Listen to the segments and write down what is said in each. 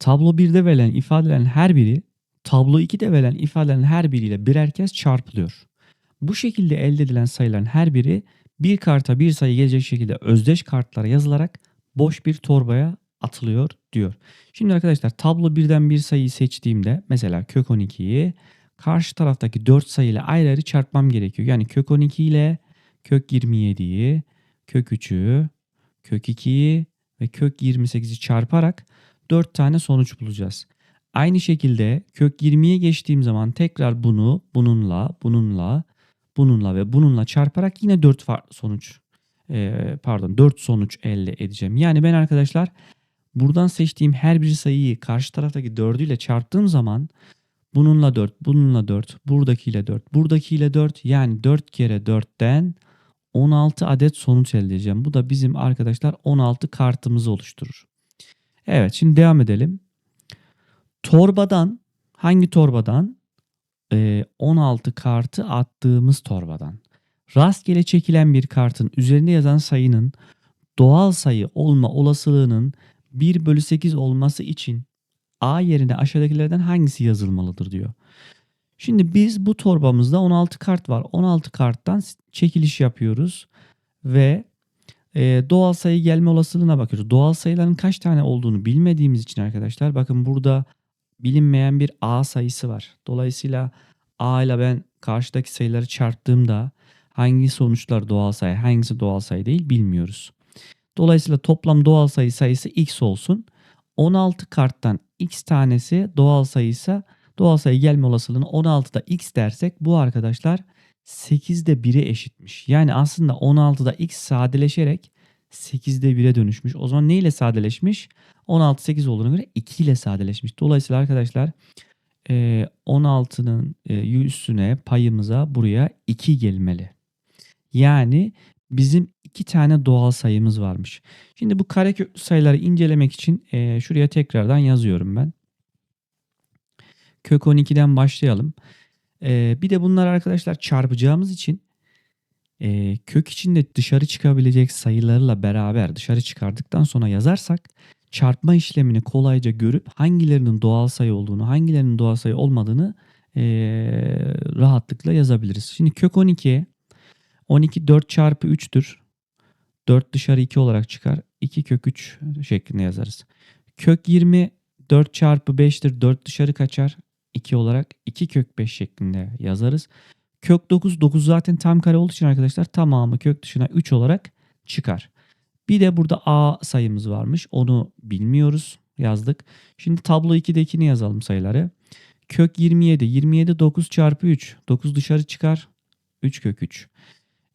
tablo 1'de verilen ifadelerin her biri tablo 2'de verilen ifadelerin her biriyle birer kez çarpılıyor. Bu şekilde elde edilen sayıların her biri bir karta bir sayı gelecek şekilde özdeş kartlara yazılarak boş bir torbaya atılıyor diyor. Şimdi arkadaşlar tablo 1'den bir sayıyı seçtiğimde mesela kök 12'yi karşı taraftaki 4 sayıyla ayrı ayrı çarpmam gerekiyor. Yani kök 12 ile kök 27'yi, kök 3'ü, kök 2'yi ve kök 28'i çarparak 4 tane sonuç bulacağız. Aynı şekilde kök 20'ye geçtiğim zaman tekrar bunu bununla, bununla, bununla ve bununla çarparak yine 4 farklı sonuç e, pardon 4 sonuç elde edeceğim. Yani ben arkadaşlar buradan seçtiğim her bir sayıyı karşı taraftaki 4 ile çarptığım zaman bununla 4, bununla 4, buradakiyle 4, buradakiyle 4 yani 4 kere 4'ten 16 adet sonuç elde edeceğim. Bu da bizim arkadaşlar 16 kartımızı oluşturur. Evet şimdi devam edelim. Torbadan hangi torbadan? Ee, 16 kartı attığımız torbadan. Rastgele çekilen bir kartın üzerinde yazan sayının doğal sayı olma olasılığının 1 bölü 8 olması için A yerine aşağıdakilerden hangisi yazılmalıdır diyor. Şimdi biz bu torbamızda 16 kart var. 16 karttan çekiliş yapıyoruz ve e, doğal sayı gelme olasılığına bakıyoruz. Doğal sayıların kaç tane olduğunu bilmediğimiz için arkadaşlar bakın burada bilinmeyen bir A sayısı var. Dolayısıyla A ile ben karşıdaki sayıları çarptığımda hangi sonuçlar doğal sayı hangisi doğal sayı değil bilmiyoruz. Dolayısıyla toplam doğal sayı sayısı x olsun. 16 karttan x tanesi doğal sayıysa doğal sayı gelme olasılığını 16'da x dersek bu arkadaşlar 8'de 1'e eşitmiş. Yani aslında 16'da x sadeleşerek 8'de 1'e dönüşmüş. O zaman ne ile sadeleşmiş? 16 8 olduğuna göre 2 ile sadeleşmiş. Dolayısıyla arkadaşlar 16'nın üstüne payımıza buraya 2 gelmeli. Yani bizim iki tane doğal sayımız varmış. Şimdi bu kareköklü sayıları incelemek için e, şuraya tekrardan yazıyorum ben. Kök 12'den başlayalım. E, bir de bunlar arkadaşlar çarpacağımız için e, kök içinde dışarı çıkabilecek sayılarla beraber dışarı çıkardıktan sonra yazarsak çarpma işlemini kolayca görüp hangilerinin doğal sayı olduğunu, hangilerinin doğal sayı olmadığını e, rahatlıkla yazabiliriz. Şimdi kök 12'ye 12 4 çarpı 3'tür. 4 dışarı 2 olarak çıkar. 2 kök 3 şeklinde yazarız. Kök 20 4 çarpı 5'tir. 4 dışarı kaçar. 2 olarak 2 kök 5 şeklinde yazarız. Kök 9 9 zaten tam kare olduğu için arkadaşlar tamamı kök dışına 3 olarak çıkar. Bir de burada a sayımız varmış. Onu bilmiyoruz. Yazdık. Şimdi tablo 2'dekini yazalım sayıları. Kök 27. 27 9 çarpı 3. 9 dışarı çıkar. 3 kök 3.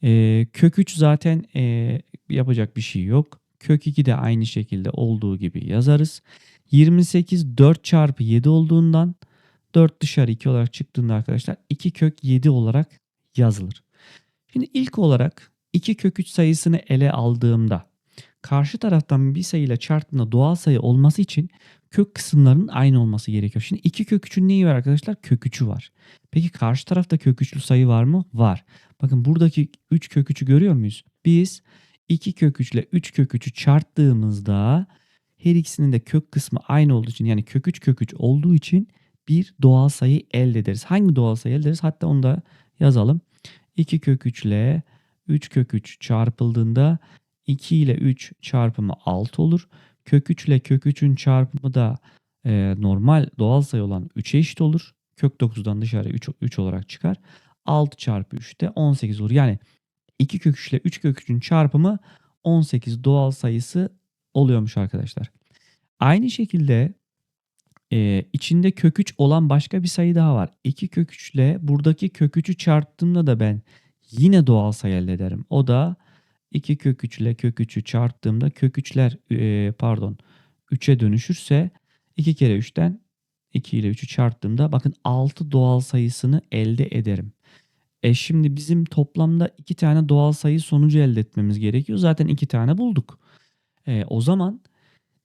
Ee, kök 3 zaten e, yapacak bir şey yok. Kök 2 de aynı şekilde olduğu gibi yazarız. 28 4 çarpı 7 olduğundan 4 dışarı 2 olarak çıktığında arkadaşlar 2 kök 7 olarak yazılır. Şimdi ilk olarak 2 kök 3 sayısını ele aldığımda karşı taraftan bir sayıyla çarptığında doğal sayı olması için kök kısımlarının aynı olması gerekiyor. Şimdi 2 kök 3'ün neyi var arkadaşlar? Kök 3'ü var. Peki karşı tarafta kök 3'lü sayı var mı? Var. Bakın buradaki 3 kök 3'ü görüyor muyuz? Biz 2 kök 3 ile 3 kök 3'ü çarptığımızda her ikisinin de kök kısmı aynı olduğu için yani kök 3 kök 3 olduğu için bir doğal sayı elde ederiz. Hangi doğal sayı elde ederiz? Hatta onu da yazalım. 2 kök 3 ile 3 kök 3 çarpıldığında 2 ile 3 çarpımı 6 olur. Kök 3 ile kök 3'ün çarpımı da e, normal doğal sayı olan 3'e eşit olur. Kök 9'dan dışarı 3, 3 olarak çıkar. 6 çarpı 3 de 18 olur. Yani 2 kök 3 ile 3 kök 3'ün çarpımı 18 doğal sayısı oluyormuş arkadaşlar. Aynı şekilde e, içinde kök 3 olan başka bir sayı daha var. 2 kök 3 ile buradaki kök 3'ü çarptığımda da ben yine doğal sayı elde ederim. O da 2 kök 3 ile kök 3'ü çarptığımda kök 3'ler e, pardon 3'e dönüşürse 2 kere 3'ten 2 ile 3'ü çarptığımda bakın 6 doğal sayısını elde ederim. E şimdi bizim toplamda 2 tane doğal sayı sonucu elde etmemiz gerekiyor. Zaten 2 tane bulduk. E, o zaman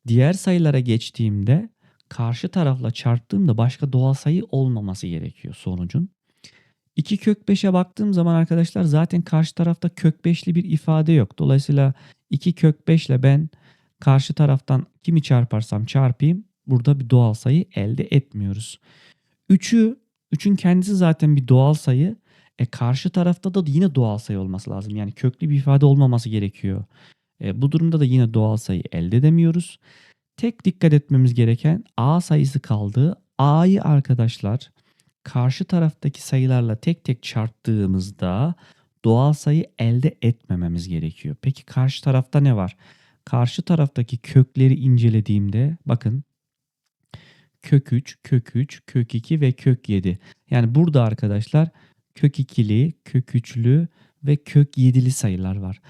diğer sayılara geçtiğimde karşı tarafla çarptığımda başka doğal sayı olmaması gerekiyor sonucun. 2 kök 5'e baktığım zaman arkadaşlar zaten karşı tarafta kök 5'li bir ifade yok. Dolayısıyla 2 kök 5 ile ben karşı taraftan kimi çarparsam çarpayım burada bir doğal sayı elde etmiyoruz. 3'ü 3'ün kendisi zaten bir doğal sayı. E karşı tarafta da yine doğal sayı olması lazım. Yani köklü bir ifade olmaması gerekiyor. E, bu durumda da yine doğal sayı elde edemiyoruz. Tek dikkat etmemiz gereken A sayısı kaldı. A'yı arkadaşlar karşı taraftaki sayılarla tek tek çarptığımızda doğal sayı elde etmememiz gerekiyor. Peki karşı tarafta ne var? Karşı taraftaki kökleri incelediğimde bakın kök 3, kök 3, kök 2 ve kök 7. Yani burada arkadaşlar kök 2'li, kök 3'lü ve kök 7'li sayılar var.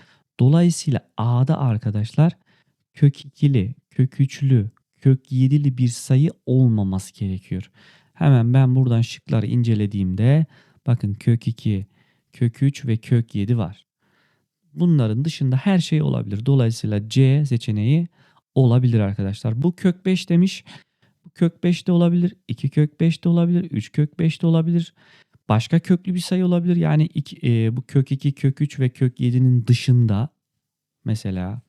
Dolayısıyla A'da arkadaşlar kök 2'li, kök 3'lü, kök 7'li bir sayı olmaması gerekiyor. Hemen ben buradan şıkları incelediğimde bakın kök 2, kök 3 ve kök 7 var. Bunların dışında her şey olabilir. Dolayısıyla C seçeneği olabilir arkadaşlar. Bu kök 5 demiş. Bu kök 5 de olabilir. 2 kök 5 de olabilir. 3 kök 5 de olabilir. Başka köklü bir sayı olabilir. Yani iki, e, bu kök 2, kök 3 ve kök 7'nin dışında mesela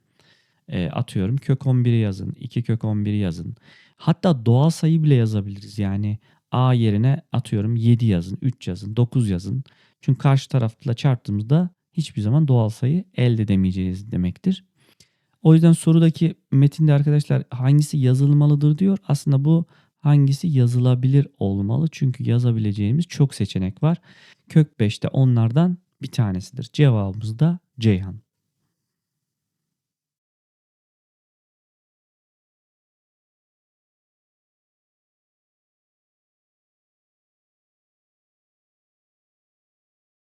e, atıyorum kök 11'i yazın. 2 kök 11'i yazın. Hatta doğal sayı bile yazabiliriz. Yani A yerine atıyorum 7 yazın, 3 yazın, 9 yazın. Çünkü karşı tarafla çarptığımızda hiçbir zaman doğal sayı elde edemeyeceğiz demektir. O yüzden sorudaki metinde arkadaşlar hangisi yazılmalıdır diyor. Aslında bu hangisi yazılabilir olmalı. Çünkü yazabileceğimiz çok seçenek var. Kök 5 de onlardan bir tanesidir. Cevabımız da Ceyhan.